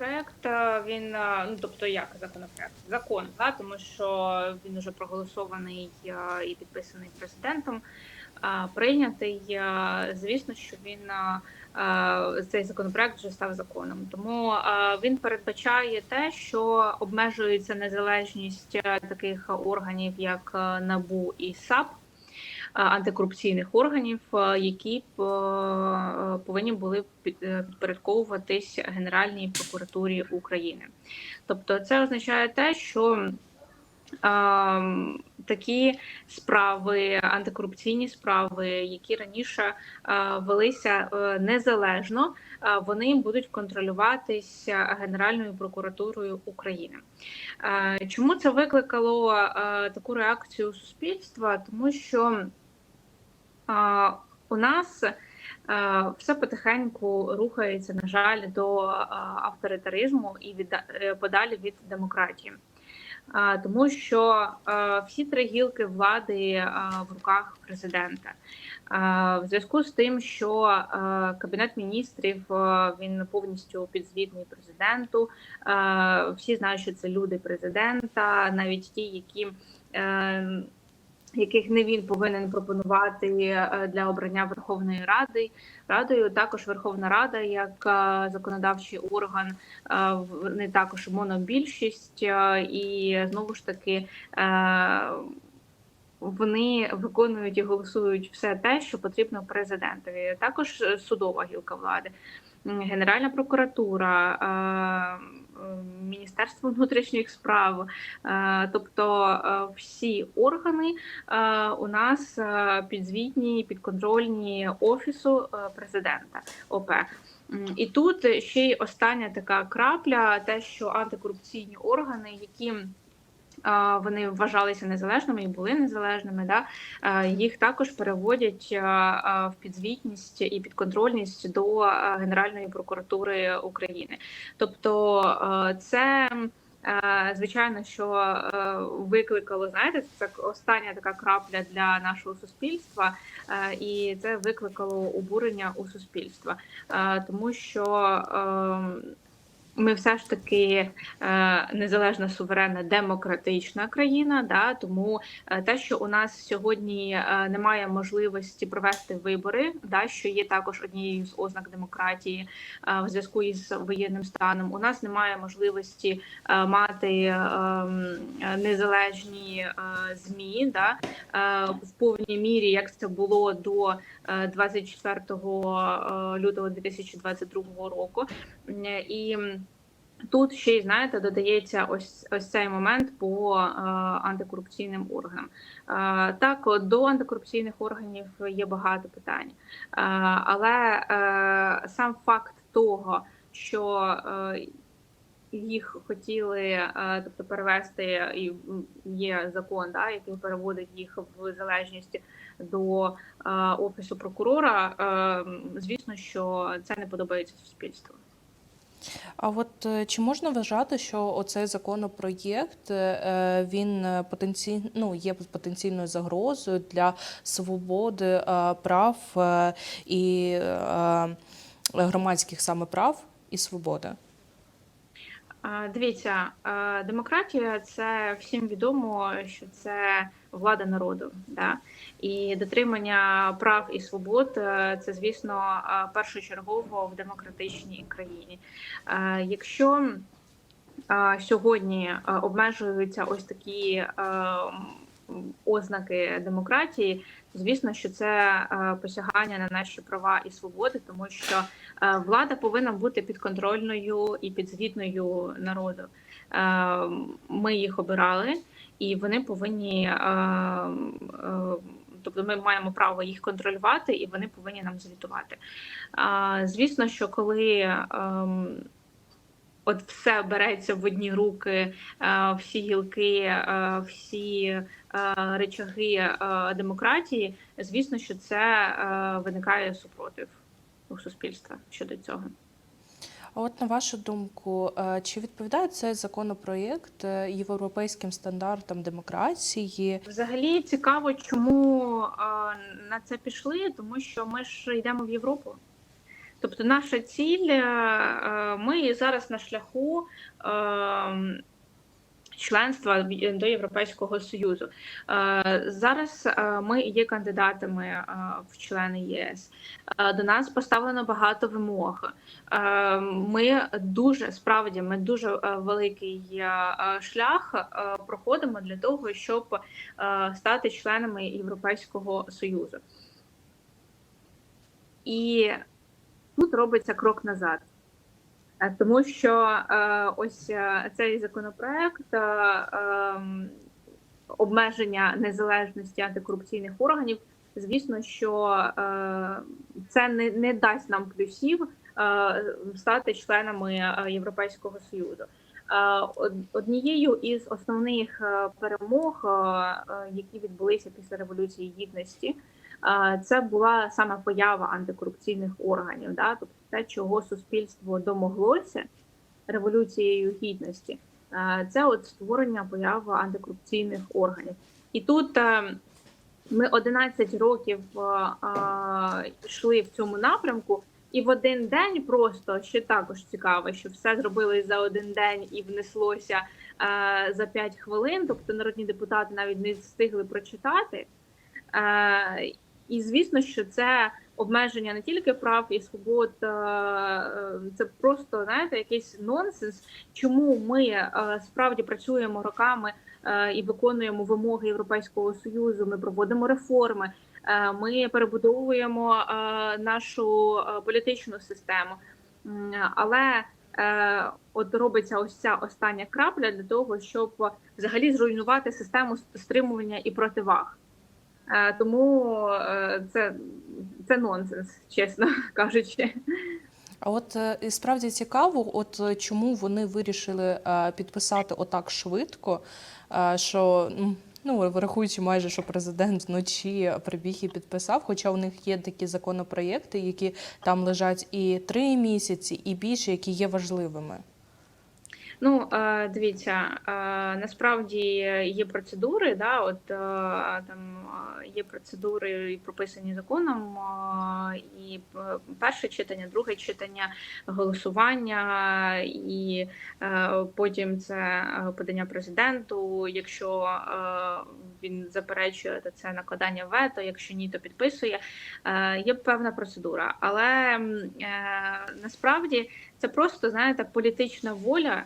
законопроект е, він е, ну тобто як законопроект, закон, да, тому що він уже проголосований е, і підписаний президентом, прийнятий. Звісно, що він цей законопроект вже став законом. Тому він передбачає те, що обмежується незалежність таких органів, як НАБУ і САП. Е, Антикорупційних органів, е, які е, повинні були під- підпорядковуватись Генеральній прокуратурі України. Тобто, це означає те, що ем, такі справи, антикорупційні справи, які раніше велися незалежно, вони будуть контролюватися Генеральною прокуратурою України. Чому це викликало таку реакцію суспільства? Тому що у нас е, все потихеньку рухається, на жаль, до е, авторитаризму і від е, подалі від демократії. Тому що всі три гілки влади в руках президента. В зв'язку з тим, що кабінет міністрів він повністю підзвітний президенту. Всі знають, що це люди президента, навіть ті, які е, яких не він повинен пропонувати е, для обрання Верховної Ради Радою. Також Верховна Рада, як е, законодавчий орган, е, не також монобільшість, і знову ж таки. Вони виконують і голосують все те, що потрібно президентові. Також судова гілка влади, Генеральна прокуратура, Міністерство внутрішніх справ, е, тобто е, всі органи е, у нас підзвітні, підконтрольні офісу президента ОП. І тут ще й остання така крапля, те, що антикорупційні органи, які вони вважалися незалежними і були незалежними, да, їх також переводять в підзвітність і підконтрольність до Генеральної прокуратури України. Тобто це. Звичайно, що викликало, знаєте, це остання така крапля для нашого суспільства, і це викликало обурення у суспільства, тому що ем, ми все ж таки е, незалежна суверенна демократична країна. Да, тому е, те, що у нас сьогодні е, немає можливості провести вибори, да, що є також однією з ознак демократії в зв'язку із воєнним станом. У нас немає можливості мати е, незалежні змі да, в повній мірі, як це було до е, 24 е, лютого 2022 року. І Тут ще й знаєте, додається ось ось цей момент по е, антикорупційним органам. Е, так, до антикорупційних органів є багато питань, е, але е, сам факт того, що е, їх хотіли, е, тобто перевести, і є закон, да, який переводить їх в залежність до е, офісу прокурора. Е, звісно, що це не подобається суспільству. А от е, чи можна вважати, що оцей законопроєкт е, він потенційно ну, є потенційною загрозою для свободи е, прав е, і е, громадських саме прав і свободи? Дивіться, демократія це всім відомо, що це влада народу, да? і дотримання прав і свобод е, це, звісно, першочергово в демократичній країні. Якщо сьогодні обмежуються ось такі е, ознаки демократії, звісно, що це е, посягання на наші права і свободи, тому що е, влада повинна бути підконтрольною і підзвітною народу. Е, Ми їх обирали, і вони повинні. е, е, Тобто ми маємо право їх контролювати, і вони повинні нам звітувати. Звісно, що коли ем, от все береться в одні руки, е, всі гілки, всі речаги демократії, звісно, що це виникає супротив у суспільства щодо цього. А от на вашу думку, е, чи відповідає цей законопроєкт е, європейським стандартам демократії? Взагалі цікаво, чому е, на це пішли, тому що ми ж йдемо в Європу. Тобто, наша ціль, ми зараз на шляху е, членства до Європейського Союзу. Е, Зараз е, ми є кандидатами е, в члени ЄС. До нас поставлено багато вимог. Ми дуже справді ми дуже великий шлях проходимо для того, щоб стати членами Європейського Союзу. І тут робиться крок назад. Е, Тому що е, ось е, цей законопроект ем, обмеження незалежності антикорупційних органів, звісно, що це не, не дасть нам плюсів стати членами Європейського Союзу. Однією із основних перемог, які відбулися після революції гідності, це була саме поява антикорупційних органів, да? тобто те, чого суспільство домоглося революцією гідності, це от створення появи антикорупційних органів. І тут е, ми 11 років е, е, йшли в цьому напрямку, і в один день просто ще також цікаво, що все зробили за один день і внеслося за 5 хвилин. Тобто народні депутати навіть не встигли прочитати. І звісно, що це обмеження не тільки прав і свобод, е, е, це просто знаєте, якийсь нонсенс. Чому ми е, справді працюємо роками і виконуємо вимоги Європейського союзу? Ми проводимо реформи, ми перебудовуємо нашу політичну систему, але от робиться ось ця остання крапля для того, щоб взагалі зруйнувати систему стримування і противаг. Е, Тому е, це, це нонсенс, чесно кажучи. А от е, і справді цікаво, от чому вони вирішили підписати отак швидко, що ну врахуючи майже, що президент вночі прибіг і підписав, хоча у них є такі законопроєкти, які там лежать і три місяці, і більше, які є важливими. Ну, дивіться, насправді є процедури, да, от там є процедури прописані законом, і е, перше читання, друге читання, голосування, і е, потім це е, подання президенту. Якщо він заперечує, то це накладання вето, якщо ні, то підписує. Є певна процедура, але насправді це просто знаєте політична воля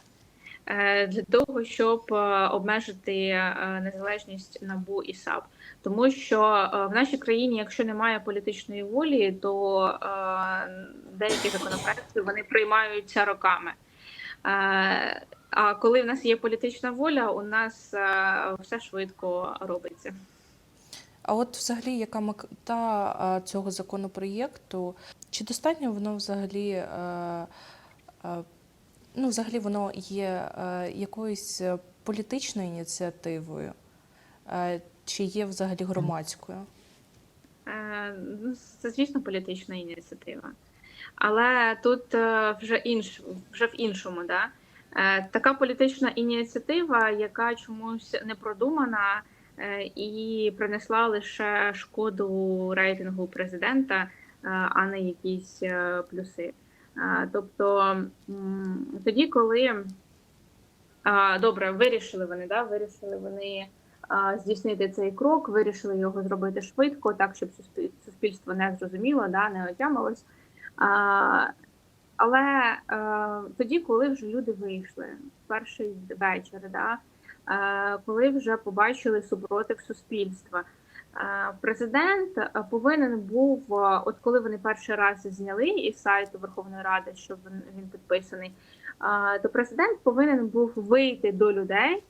для того, щоб е, обмежити е, незалежність НАБУ і САП. Тому що е, в нашій країні, якщо немає політичної волі, то е, деякі законопроекти вони приймаються роками. Е, А коли в нас є політична воля, у нас е, все швидко робиться. А от взагалі, яка мета цього законопроєкту? Чи достатньо воно взагалі, е, е, ну, взагалі воно є е, якоюсь е, політичною ініціативою? Е, Чи є взагалі громадською? Е, ну, Це, звісно, політична ініціатива. Але тут е, вже інш, вже в іншому, да? Е, така політична ініціатива, яка чомусь не продумана і принесла лише шкоду рейтингу президента, а не якісь плюси. Тобто тоді, коли добре, вирішили вони, да, вирішили вони здійснити цей крок, вирішили його зробити швидко, так щоб суспільство не зрозуміло, да, не отямилось. Але е, тоді, коли вже люди вийшли перший вечір, да, е, коли вже побачили супротив суспільства, президент повинен був, от коли вони перший раз зняли із сайту Верховної Ради, що він, підписаний, то президент повинен був вийти до людей,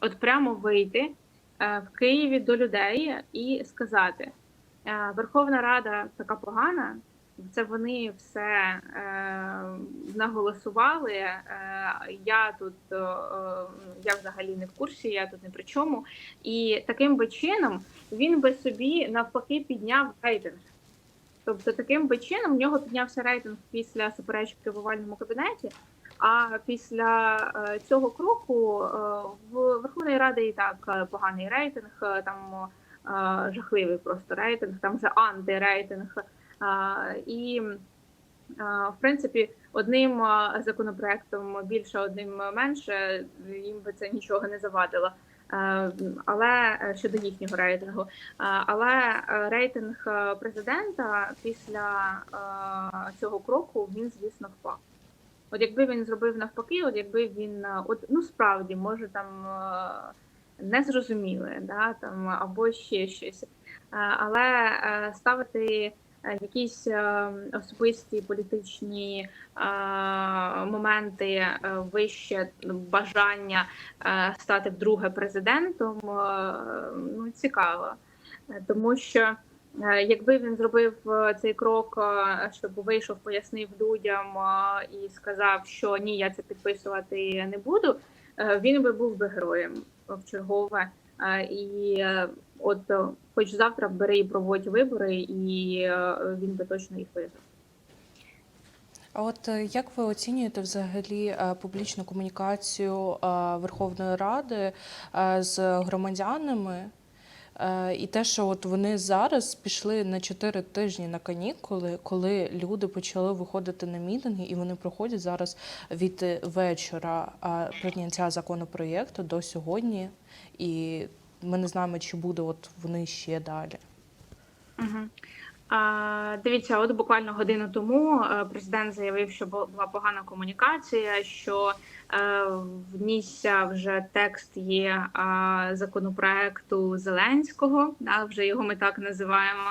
от прямо вийти е, в Києві до людей і сказати: е, Верховна Рада така погана. Це вони все е, наголосували. Е, я тут е, е, я взагалі не в курсі, я тут не при чому. І таким би чином він би собі навпаки підняв рейтинг. Тобто, таким би чином в нього піднявся рейтинг після суперечки в овальному кабінеті. А після е, цього кроку е, в Верховної Ради і так е, поганий рейтинг, е, там е, жахливий просто рейтинг, там вже антирейтинг. І В принципі, одним законопроектом більше, одним менше, їм би це нічого не завадило. Е, Але е, щодо їхнього рейтингу, але е, рейтинг президента після цього кроку він, звісно, впав. От якби він зробив навпаки, от якби він от ну справді може там не зрозуміли, да там або ще щось, але ставити якісь е, особисті політичні е, моменти е, вище бажання е, стати вдруге президентом, е, ну цікаво, Е, тому що. Е, Якби він зробив е, цей крок, е, щоб вийшов, пояснив людям е, і сказав, що ні, я це підписувати не буду, е, він би був би героєм в чергове. Е, І е, от, е, хоч завтра бери і проводь вибори, і е, він би точно їх виграв. А от е, як ви оцінюєте взагалі публічну комунікацію Верховної Ради з громадянами? І те, що от вони зараз пішли на 4 тижні на канікули, коли люди почали виходити на мітинги, і вони проходять зараз від вечора прийняття законопроєкту до сьогодні, і ми не знаємо, чи буде от вони ще далі. Угу. Дивіться, от буквально годину тому е, президент заявив, що була погана комунікація, що е, внісся вже текст є а, законопроекту Зеленського, вже його ми так називаємо.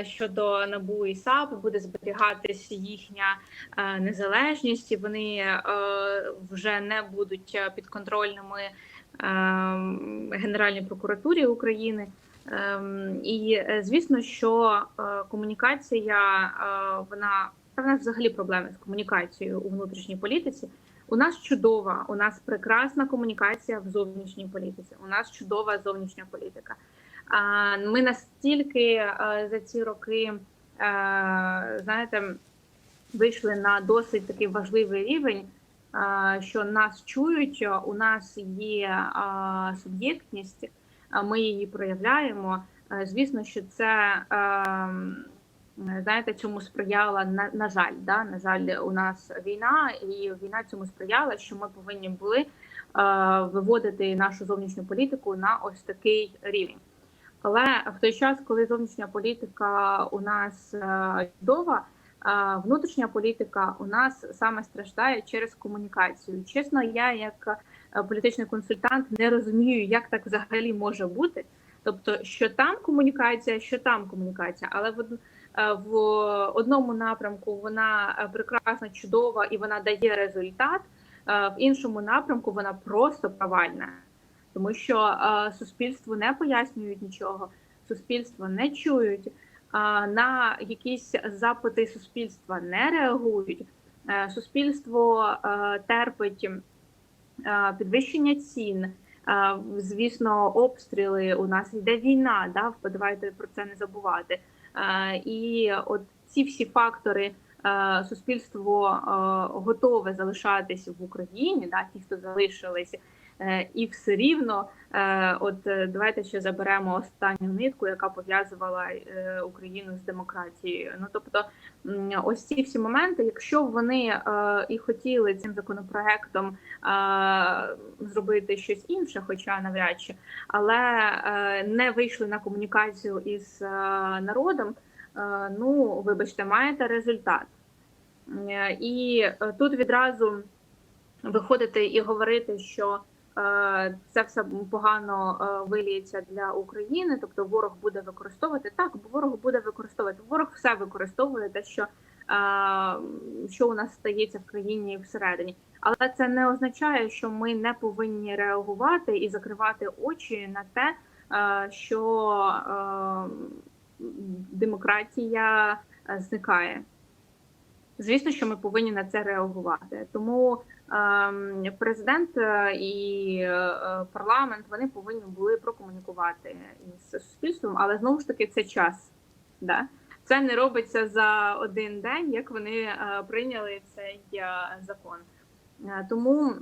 е, Щодо НАБУ і САП буде зберігатись їхня е, незалежність, і вони е, вже не будуть е, підконтрольними е, Генеральній прокуратурі України. Ем, І е, звісно, що е, комунікація е, вона в нас взагалі проблеми з комунікацією у внутрішній політиці. У нас чудова, у нас прекрасна комунікація в зовнішній політиці. У нас чудова зовнішня політика. Ми настільки е, за ці роки, е, знаєте, вийшли на досить такий важливий рівень, е, що нас чують, у нас є е, суб'єктність ми її проявляємо. Е, Звісно, що це ем, знаєте, цьому сприяла на, на жаль, да? на жаль, у нас війна, і війна цьому сприяла, що ми повинні були е, виводити нашу зовнішню політику на ось такий рівень. Але в той час, коли зовнішня політика у нас е, чудова, е, внутрішня політика у нас саме страждає через комунікацію. Чесно, я як е, політичний консультант не розумію, як так взагалі може бути. Тобто, що там комунікація, що там комунікація, але в, е, в одному напрямку вона е, прекрасна, чудова і вона дає результат. В іншому напрямку вона просто провальна, тому що суспільству не пояснюють нічого, суспільство не чують, на якісь запити суспільства не реагують. Е, Суспільство е, терпить е, підвищення цін. Звісно, обстріли у нас йде війна. Да, давайте про це не забувати. І от ці всі фактори суспільство готове залишатися в Україні, да, ті, хто залишились, і все рівно, е, от е, давайте ще заберемо останню нитку, яка пов'язувала е, Україну з демократією. Ну тобто, ось ці всі моменти, якщо вони е, і хотіли цим законопроектом е, зробити щось інше, хоча навряд чи, але е, не вийшли на комунікацію із е, народом. е, Ну, вибачте, маєте результат. Е, І е, тут відразу виходити і говорити, що е, це все погано е, виліється для України, тобто ворог буде використовувати так, ворог буде використовувати. Ворог все використовує те, що, е, що у нас стається в країні всередині. Але це не означає, що ми не повинні реагувати і закривати очі на те, е, що е, демократія е, зникає. Звісно, що ми повинні на це реагувати. Тому президент е, і е, парламент вони повинні були прокомунікувати із суспільством, але знову ж таки це час. Да? Це не робиться за один день, як вони е, прийняли цей закон. Тому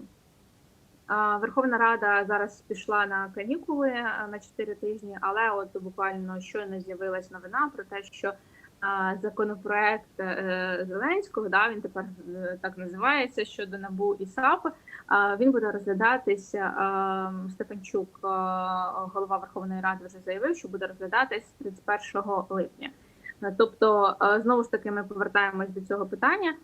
Верховна Рада зараз пішла на канікули на 4 тижні, але от буквально щойно з'явилась новина про те, що законопроект е, Зеленського, да, він тепер е, так називається щодо НАБУ і САП. Він буде розглядатися. а, Стефанчук, а, голова Верховної Ради, вже заявив, що буде розглядатись 31 липня. Е, Тобто, е, знову ж таки, ми повертаємось до цього питання.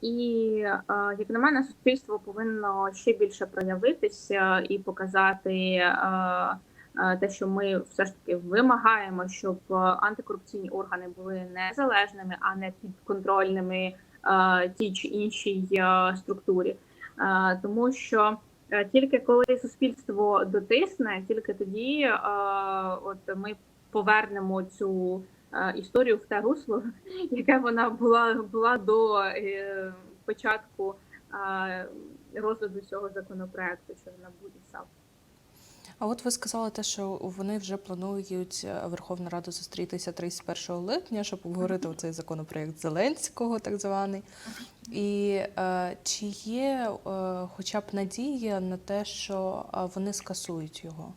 І е, як на мене, суспільство повинно ще більше проявитися і показати е, е, те, що ми все ж таки вимагаємо, щоб е, антикорупційні органи були незалежними, а не підконтрольними е, тій чи іншій е, структурі. Е, Тому що е, тільки коли суспільство дотисне, тільки тоді е, от ми повернемо цю е, історію в те русло, яке вона була була до е, початку е, розгляду цього законопроекту, що вона буде САП. А от ви сказали те, що вони вже планують е, Верховна Рада зустрітися 31 липня, щоб обговорити цей законопроект Зеленського, так званий. І е, чи є е, хоча б надія на те, що е, вони скасують його?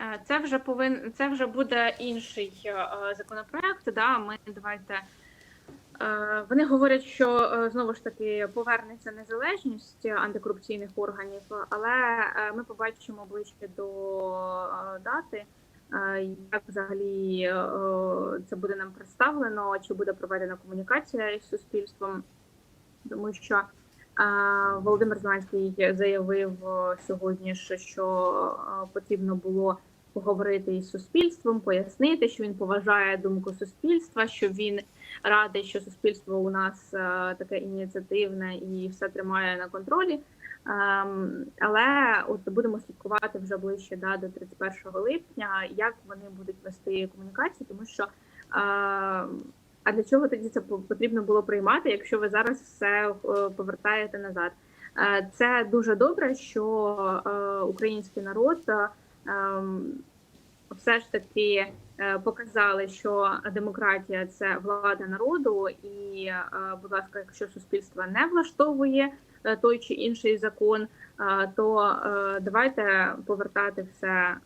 Е, Це вже повин... це вже буде інший законопроект. Да, ми давайте. Вони говорять, що е, знову ж таки повернеться незалежність антикорупційних органів, але е, ми побачимо ближче до е, дати, як взагалі це буде нам представлено, чи буде проведена комунікація із суспільством, тому що Володимир Зеленський заявив сьогодні, що, потрібно було поговорити із суспільством, пояснити, що він поважає думку суспільства, що він радий, що суспільство у нас е, таке ініціативне і все тримає на контролі. Ем, але от будемо слідкувати вже ближче да, до 31 липня, як вони будуть вести комунікацію, тому що е, а для чого тоді це потрібно було приймати, якщо ви зараз все е, повертаєте назад? Це дуже добре, що український народ ем, все ж таки показали, що демократія це влада народу, і, е, будь ласка, якщо суспільство не влаштовує е, той чи інший закон, е, то е, давайте повертати все е,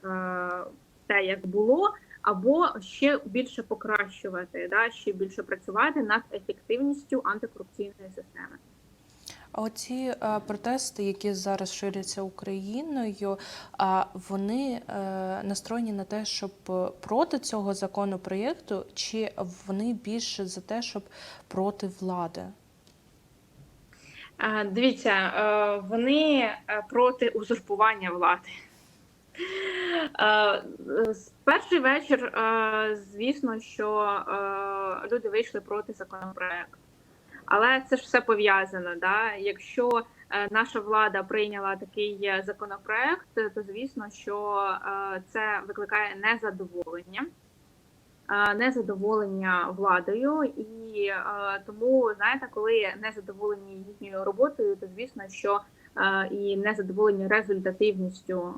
те, як було, або ще більше покращувати, да, ще більше працювати над ефективністю антикорупційної системи. А оці е, протести, які зараз ширяться Україною, а вони е, настроєні на те, щоб е, проти цього законопроєкту, чи вони більше за те, щоб проти влади? Дивіться, е, вони е, проти узурпування влади. Перший вечір, звісно, що люди вийшли проти законопроекту. Але це ж все пов'язано. Да? Якщо е, наша влада прийняла такий е, законопроект, то звісно, що е, це викликає незадоволення. Незадоволення владою, і тому знаєте, коли незадоволені їхньою роботою, то звісно, що і незадоволені результативністю,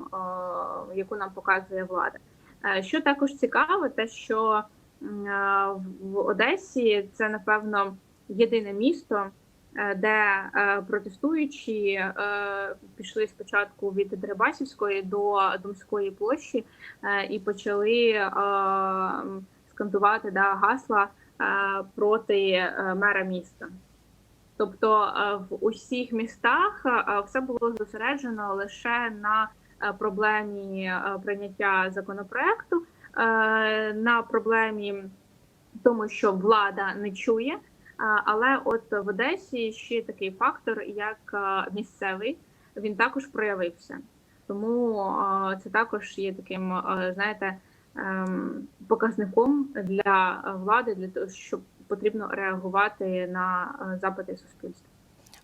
яку нам показує влада. Що також цікаво, те, що в Одесі це напевно єдине місто, е, де е, протестуючі е, пішли спочатку від Дерибасівської до Думської площі і почали скандувати да, гасла проти мера міста. Тобто в усіх містах все було зосереджено лише на проблемі прийняття законопроекту, на проблемі тому, що влада не чує. А, Але от в Одесі ще такий фактор, як е, місцевий, він також проявився. Тому е, це також є таким, е, знаєте, ем, показником для влади, для того, щоб потрібно реагувати на запити суспільства.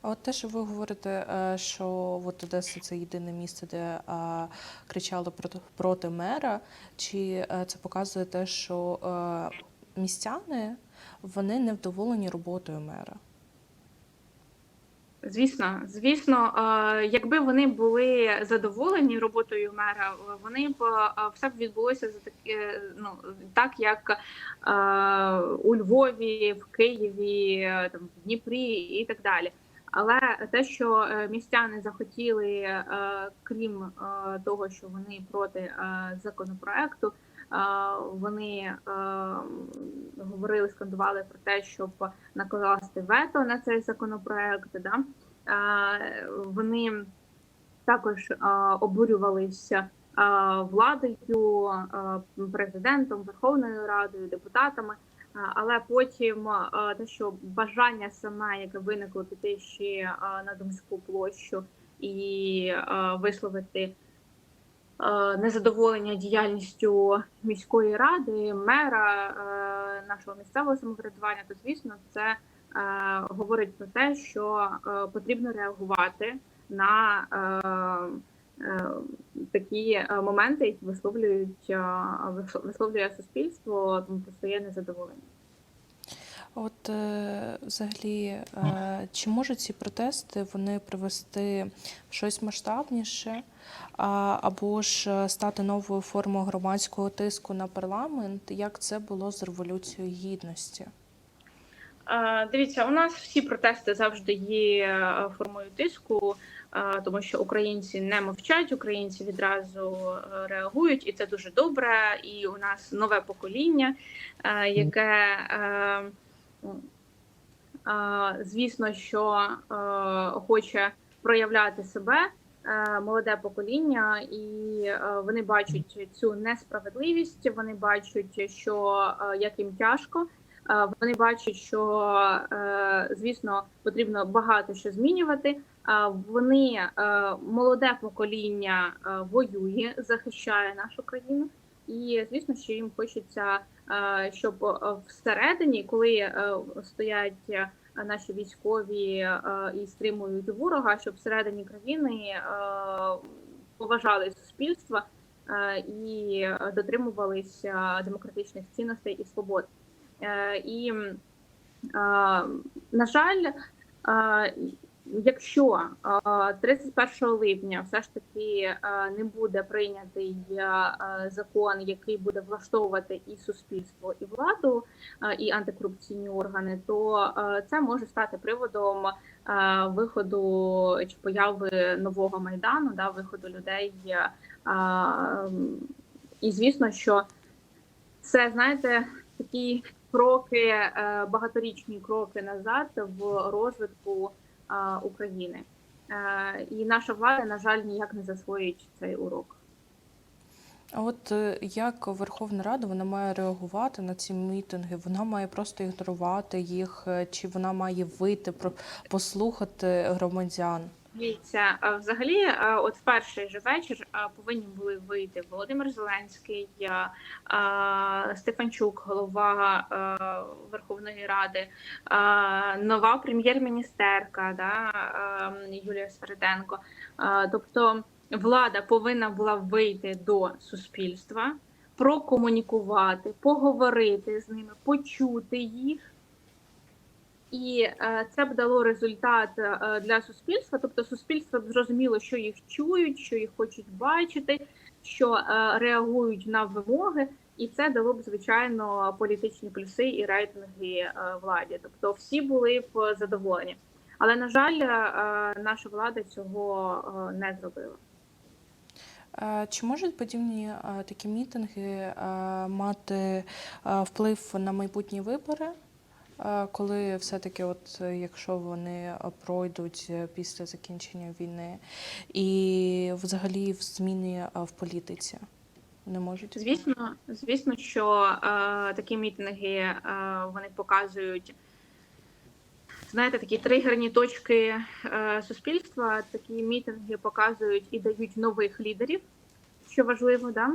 А от те, що ви говорите, що от Одеса це єдине місце, де е, кричали проти, мера, чи це показує те, що містяни вони невдоволені роботою мера? Звісно, звісно, якби вони були задоволені роботою мера, вони б все б відбулося за таке, ну так, як е, у Львові, в Києві, там в Дніпрі і так далі. Але те, що е, містяни захотіли, е, крім того, що вони проти законопроекту, вони е, говорили, скандували про те, щоб накласти вето на цей законопроект. Да? Вони також обурювалися владою, президентом, Верховною Радою, депутатами. Але потім те, що бажання саме, яке виникло піти ще на Думську площу і висловити незадоволення діяльністю міської ради, мера е, нашого місцевого самоврядування, то звісно, це е, говорить про те, що е, потрібно реагувати на е, е, такі е, моменти, які висловлюють е, висловлює суспільство про своє незадоволення. От е, взагалі, е, чи можуть ці протести вони привести в щось масштабніше, або ж е, стати новою формою громадського тиску на парламент, як це було з революцією гідності? Дивіться, у нас всі протести завжди є формою тиску, тому що українці не мовчать, українці відразу реагують, і це дуже добре. І у нас нове покоління, яке звісно, що е, хоче проявляти себе. е, Молоде покоління, і е, вони бачать цю несправедливість. Вони бачать, що як їм тяжко. Вони бачать, що звісно потрібно багато що змінювати. Вони молоде покоління воює, захищає нашу країну, і звісно, що їм хочеться, щоб е, всередині, коли е, стоять е, наші військові е, і стримують ворога, щоб всередині країни е, поважали суспільство е, і дотримувалися демократичних цінностей і свобод. Е, І, е, на жаль, е, якщо е, 31 липня все ж таки не буде прийнятий закон, який буде влаштовувати і суспільство, і владу, і антикорупційні органи, то це може стати приводом виходу чи появи нового майдану, да, виходу людей. І звісно, що це знаєте такі кроки, е, багаторічні кроки назад в розвитку України. І наша влада, на жаль, ніяк не засвоїть цей урок. А от е, як Верховна Рада вона має реагувати на ці мітинги? Вона має просто ігнорувати їх, е, чи вона має вийти послухати громадян? Дивіться, взагалі, от в перший же вечір повинні були вийти Володимир Зеленський, Стефанчук, голова Верховної Ради, нова прем'єр-міністерка да, Юлія Свериденко. Е, Тобто влада повинна була вийти до суспільства, прокомунікувати, поговорити з ними, почути їх. І е, це б дало результат е, для суспільства. Тобто, суспільство б зрозуміло, що їх чують, що їх хочуть бачити, що е, реагують на вимоги, і це дало б звичайно політичні плюси і рейтинги владі. Тобто, всі були б задоволені. Але на жаль, наша влада цього не зробила. Чи можуть подібні такі мітинги мати вплив на майбутні вибори, коли все-таки, от е, якщо вони е, пройдуть е, після закінчення війни, і взагалі в зміни в політиці? Не можуть? Звісно, звісно, що е, такі мітинги е, вони показують. Знаєте, такі тригерні точки е, суспільства, такі мітинги показують і дають нових лідерів, що важливо, да?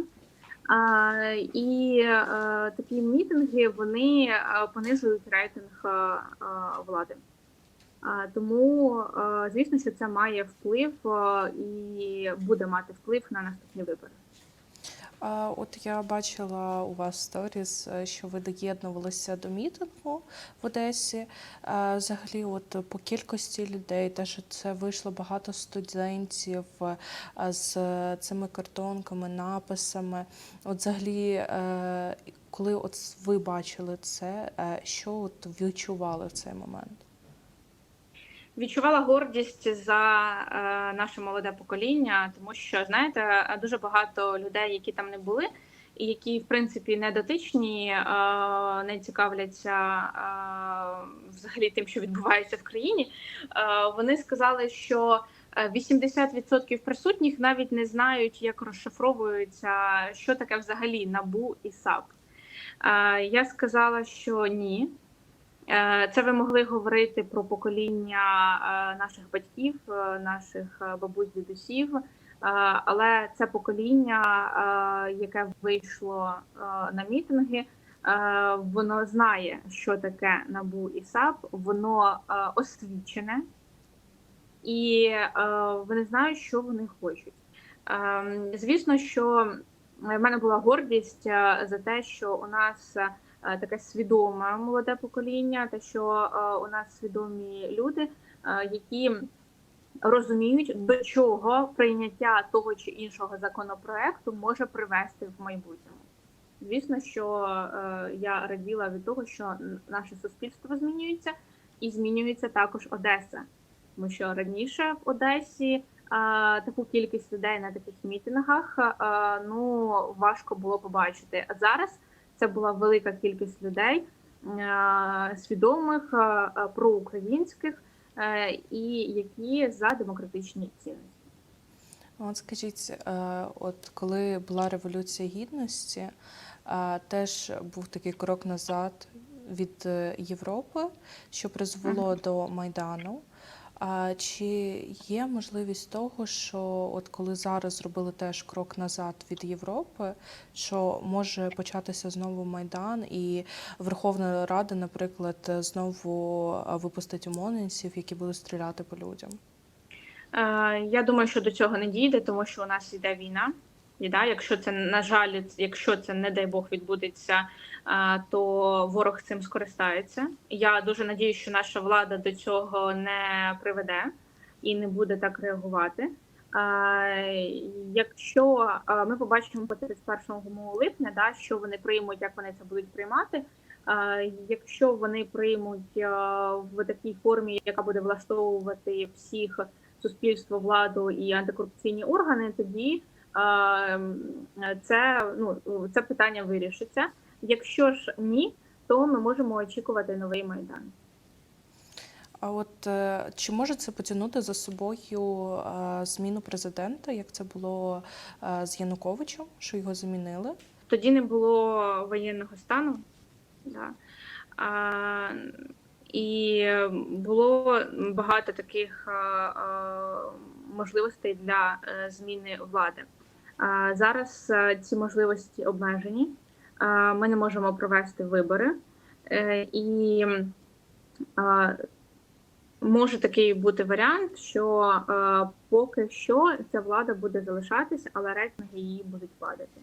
І е, такі мітинги вони е, понижують рейтинг е, влади. Тому, звісно, що це має вплив і буде мати вплив на наступні вибори. От я бачила у вас сторіс, е, що ви доєднувалися до мітингу в Одесі. Взагалі, от по кількості людей, те, що це вийшло багато студентів е, з цими картонками, написами. От взагалі, е, коли от ви бачили це, що от відчували в цей момент? Відчувала гордість за е, наше молоде покоління, тому що знаєте, дуже багато людей, які там не були, і які в принципі не дотичні, е, не цікавляться е, взагалі тим, що відбувається в країні. Е, вони сказали, що е, 80% присутніх навіть не знають, як розшифровується, що таке взагалі набу і САП. Е, Я сказала, що ні. Е, Це ви могли говорити про покоління е, наших батьків, е, наших бабусь, дідусів. Але це покоління, яке вийшло на мітинги, воно знає, що таке набу і САП, воно освічене, і вони знають, що вони хочуть. Звісно, що в мене була гордість за те, що у нас таке свідоме молоде покоління, те, що е, у нас свідомі люди, е, які розуміють, до чого прийняття того чи іншого законопроекту може привести в майбутньому. Звісно, що е, я раділа від того, що наше суспільство змінюється, і змінюється також Одеса. Тому що раніше в Одесі е, таку кількість людей на таких мітингах е, ну важко було побачити. А зараз це була велика кількість людей, е, свідомих, е, е, проукраїнських і які за демократичні цінності. От скажіть, от коли була Революція Гідності, теж був такий крок назад від Європи, що призвело до Майдану. А чи є можливість того, що от коли зараз зробили теж крок назад від Європи, що може початися знову Майдан, і Верховна Рада, наприклад, знову випустить ОМОНівців, які будуть стріляти по людям? Я думаю, що до цього не дійде, тому що у нас йде війна. І да, якщо це на жаль, якщо це не дай Бог відбудеться, то ворог цим скористається. Я дуже надію, що наша влада до цього не приведе і не буде так реагувати. Якщо ми побачимо по 31 липня, да, що вони приймуть, як вони це будуть приймати. Якщо вони приймуть в такій формі, яка буде влаштовувати всіх суспільство, владу і антикорупційні органи, тоді це ну це питання вирішиться. Якщо ж ні, то ми можемо очікувати новий майдан. А от е, чи може це потягнути за собою е, зміну президента, як це було е, з Януковичем, що його замінили? Тоді не було воєнного стану, да. а, і було багато таких а, а, можливостей для зміни влади. Зараз е, ці можливості обмежені. Ми не можемо провести вибори, Е, і може такий бути варіант, що е, поки що ця влада буде залишатися, але рейтинги її будуть падати.